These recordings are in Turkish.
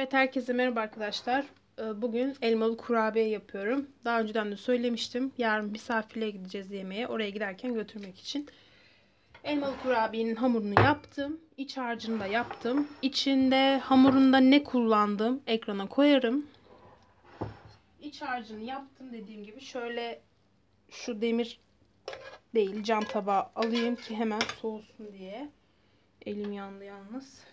Evet herkese merhaba arkadaşlar. Ee, Bugün elmalı kurabiye yapıyorum. Daha önceden de söylemiştim. Yarın misafirliğe gideceğiz yemeğe. Oraya giderken götürmek için. Elmalı kurabiyenin hamurunu yaptım. İç harcını da yaptım. İçinde hamurunda ne kullandım ekrana koyarım. İç harcını yaptım dediğim gibi. Şöyle şu demir değil cam tabağı alayım ki hemen soğusun diye. Elim yandı yalnız.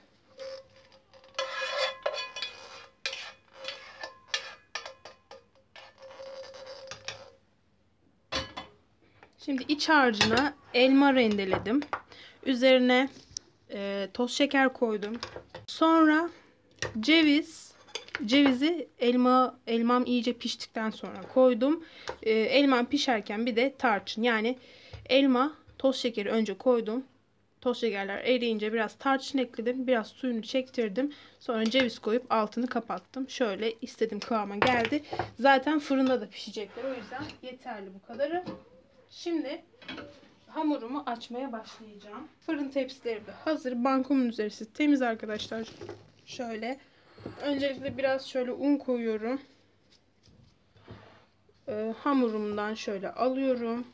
Şimdi iç harcına elma rendeledim. Üzerine e, toz şeker koydum. Sonra ceviz, cevizi elma elmam iyice piştikten sonra koydum. E, elmam pişerken bir de tarçın yani elma toz şekeri önce koydum. Toz şekerler eriyince biraz tarçın ekledim. Biraz suyunu çektirdim. Sonra ceviz koyup altını kapattım. Şöyle istediğim kıvama geldi. Zaten fırında da pişecekler. O yüzden yeterli bu kadarı. Şimdi hamurumu açmaya başlayacağım. Fırın tepsileri de hazır. Bankomun üzerisi temiz arkadaşlar. Şöyle. Öncelikle biraz şöyle un koyuyorum. Ee, hamurumdan şöyle alıyorum.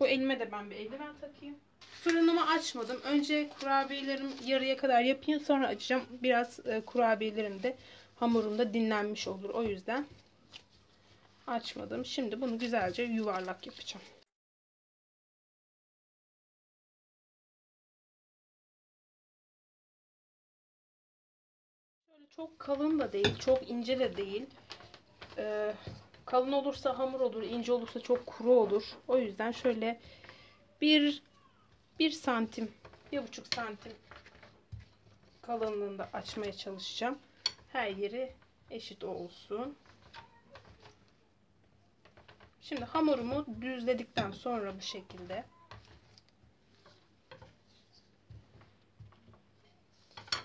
Bu elime de ben bir eldiven takayım. Fırınımı açmadım. Önce kurabiyelerim yarıya kadar yapayım. Sonra açacağım. Biraz e, kurabiyelerim de hamurumda dinlenmiş olur. O yüzden açmadım. Şimdi bunu güzelce yuvarlak yapacağım. Şöyle çok kalın da değil, çok ince de değil. Ee, kalın olursa hamur olur, ince olursa çok kuru olur. O yüzden şöyle bir bir santim, bir buçuk santim kalınlığında açmaya çalışacağım. Her yeri eşit olsun. Şimdi hamurumu düzledikten sonra bu şekilde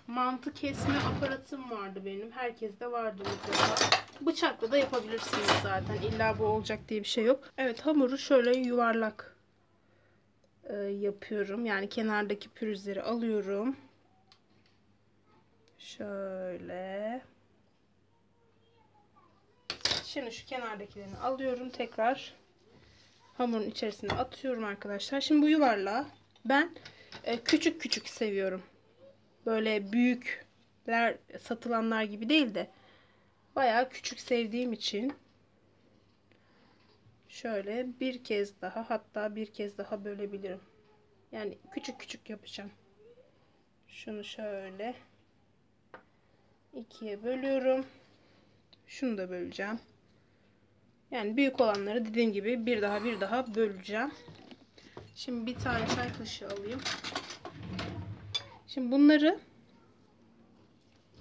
mantı kesme aparatım vardı benim. Herkeste vardı mutlaka. Bıçakla da yapabilirsiniz zaten. İlla bu olacak diye bir şey yok. Evet hamuru şöyle yuvarlak e, yapıyorum. Yani kenardaki pürüzleri alıyorum. Şöyle. Şimdi şu kenardakilerini alıyorum. Tekrar hamurun içerisine atıyorum arkadaşlar. Şimdi bu yuvarlağı ben e, küçük küçük seviyorum. Böyle büyükler satılanlar gibi değil de bayağı küçük sevdiğim için şöyle bir kez daha hatta bir kez daha bölebilirim. Yani küçük küçük yapacağım. Şunu şöyle ikiye bölüyorum. Şunu da böleceğim. Yani büyük olanları dediğim gibi bir daha bir daha böleceğim. Şimdi bir tane çay kaşığı alayım. Şimdi bunları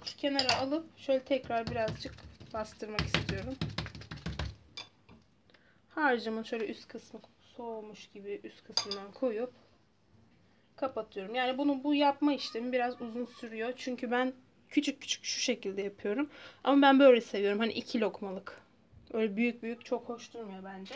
şu kenara alıp şöyle tekrar birazcık bastırmak istiyorum. Harcımın şöyle üst kısmı soğumuş gibi üst kısmından koyup kapatıyorum. Yani bunu bu yapma işlemi biraz uzun sürüyor. Çünkü ben küçük küçük şu şekilde yapıyorum. Ama ben böyle seviyorum. Hani iki lokmalık. Öyle büyük büyük çok hoş durmuyor bence.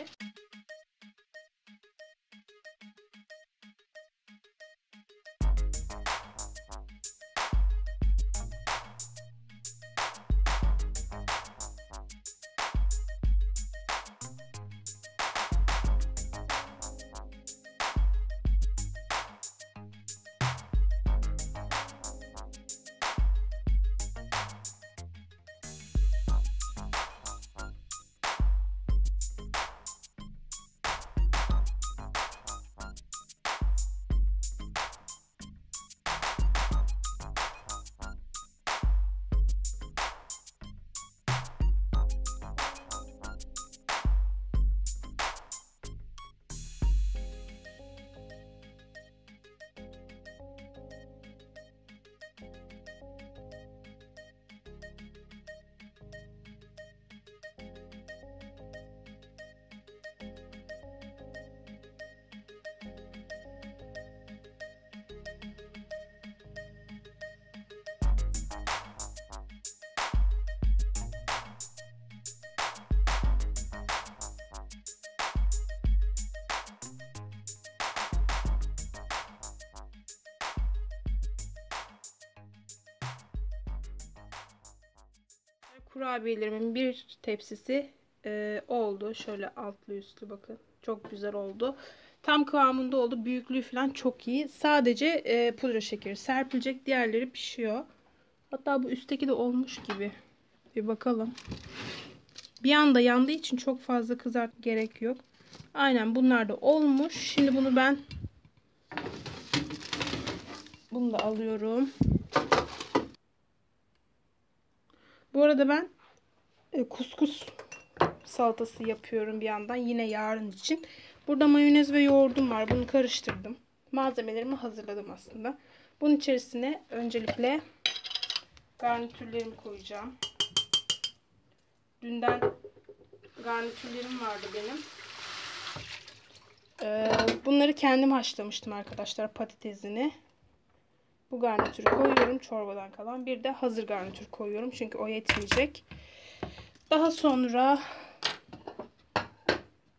Kurabiyelerimin bir tepsisi e, oldu. Şöyle altlı üstlü bakın. Çok güzel oldu. Tam kıvamında oldu. Büyüklüğü falan çok iyi. Sadece e, pudra şekeri serpilecek. Diğerleri pişiyor. Hatta bu üstteki de olmuş gibi. Bir bakalım. Bir anda yandığı için çok fazla kızart gerek yok. Aynen bunlar da olmuş. Şimdi bunu ben bunu da alıyorum. Bu arada ben e, kuskus salatası yapıyorum bir yandan. Yine yarın için. Burada mayonez ve yoğurdum var. Bunu karıştırdım. Malzemelerimi hazırladım aslında. Bunun içerisine öncelikle garnitürlerimi koyacağım. Dünden garnitürlerim vardı benim. Ee, bunları kendim haşlamıştım arkadaşlar patatesini. Bu garnitürü koyuyorum çorbadan kalan. Bir de hazır garnitür koyuyorum. Çünkü o yetmeyecek. Daha sonra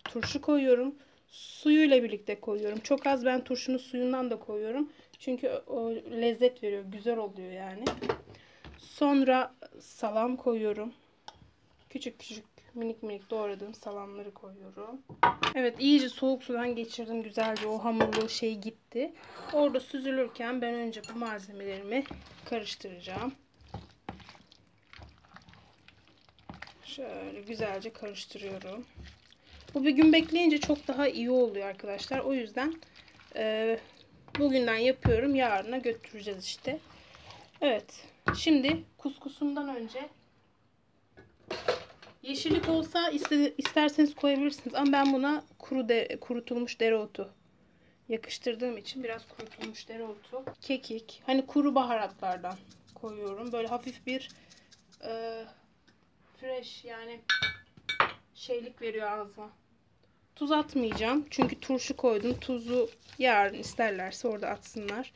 turşu koyuyorum. Suyuyla birlikte koyuyorum. Çok az ben turşunun suyundan da koyuyorum. Çünkü o lezzet veriyor. Güzel oluyor yani. Sonra salam koyuyorum. Küçük küçük minik minik doğradığım salamları koyuyorum. Evet iyice soğuk sudan geçirdim güzelce o hamurlu şey gitti. Orada süzülürken ben önce bu malzemelerimi karıştıracağım. Şöyle güzelce karıştırıyorum. Bu bir gün bekleyince çok daha iyi oluyor arkadaşlar. O yüzden e, bugünden yapıyorum. Yarına götüreceğiz işte. Evet. Şimdi kuskusundan önce yeşillik olsa isterseniz koyabilirsiniz. Ama ben buna kuru de, kurutulmuş dereotu yakıştırdığım için biraz kurutulmuş dereotu, kekik, hani kuru baharatlardan koyuyorum. Böyle hafif bir e, fresh yani şeylik veriyor ağzıma. Tuz atmayacağım. Çünkü turşu koydum. Tuzu yarın isterlerse orada atsınlar.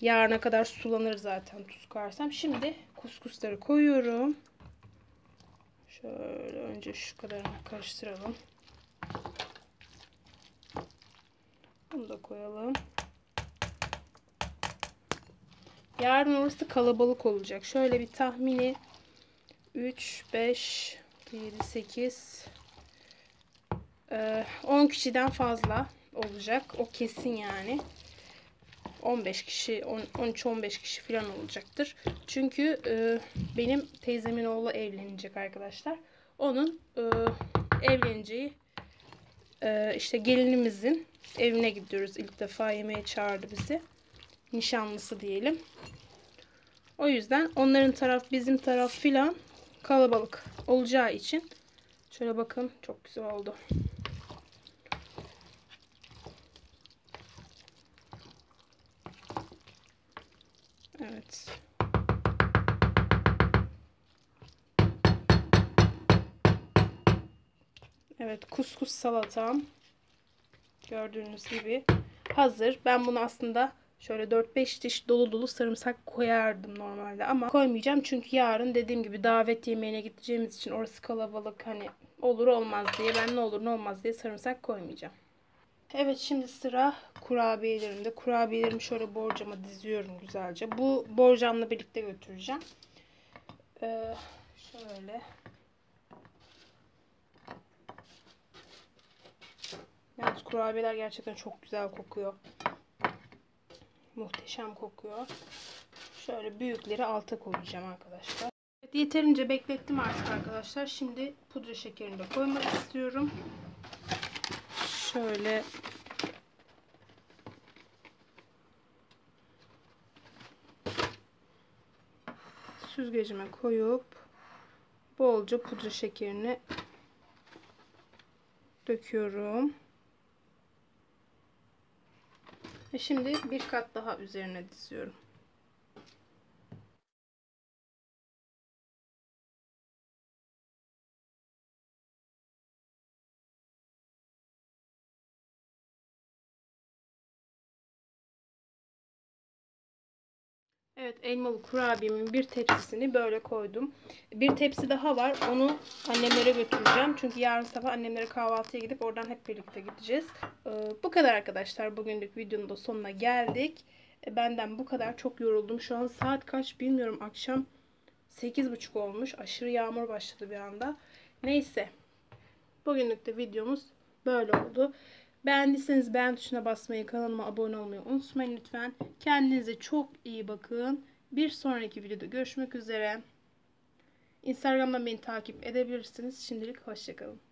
Yarına kadar sulanır zaten tuz koyarsam. Şimdi kuskusları koyuyorum. Şöyle önce şu kadarını karıştıralım. Bunu da koyalım. Yarın orası kalabalık olacak. Şöyle bir tahmini 3, 5, 7, 8, 10 kişiden fazla olacak. O kesin yani. 15 kişi, 13-15 kişi falan olacaktır. Çünkü e, benim teyzemin oğlu evlenecek arkadaşlar. Onun e, evleneceği e, işte gelinimizin evine gidiyoruz. İlk defa yemeğe çağırdı bizi. Nişanlısı diyelim. O yüzden onların taraf bizim taraf filan kalabalık olacağı için şöyle bakın çok güzel oldu. Evet. Evet kuskus salatam gördüğünüz gibi hazır. Ben bunu aslında şöyle 4-5 diş dolu dolu sarımsak koyardım normalde ama koymayacağım çünkü yarın dediğim gibi davet yemeğine gideceğimiz için orası kalabalık hani olur olmaz diye ben ne olur ne olmaz diye sarımsak koymayacağım. Evet şimdi sıra kurabiyelerimde. Kurabiyelerimi şöyle borcama diziyorum güzelce. Bu borcamla birlikte götüreceğim. Ee, şöyle. Yalnız kurabiyeler gerçekten çok güzel kokuyor. Muhteşem kokuyor. Şöyle büyükleri alta koyacağım arkadaşlar. Evet, yeterince beklettim artık arkadaşlar. Şimdi pudra şekerini de koymak istiyorum. Şöyle süzgecime koyup bolca pudra şekerini döküyorum. Ve şimdi bir kat daha üzerine diziyorum. Evet elmalı kurabiyemin bir tepsisini böyle koydum. Bir tepsi daha var. Onu annemlere götüreceğim. Çünkü yarın sabah annemlere kahvaltıya gidip oradan hep birlikte gideceğiz. Ee, bu kadar arkadaşlar. Bugünlük videonun da sonuna geldik. Ee, benden bu kadar. Çok yoruldum. Şu an saat kaç bilmiyorum. Akşam 8.30 olmuş. Aşırı yağmur başladı bir anda. Neyse. Bugünlük de videomuz böyle oldu. Beğendiyseniz beğen tuşuna basmayı, kanalıma abone olmayı unutmayın lütfen. Kendinize çok iyi bakın. Bir sonraki videoda görüşmek üzere. Instagram'dan beni takip edebilirsiniz. Şimdilik hoşçakalın.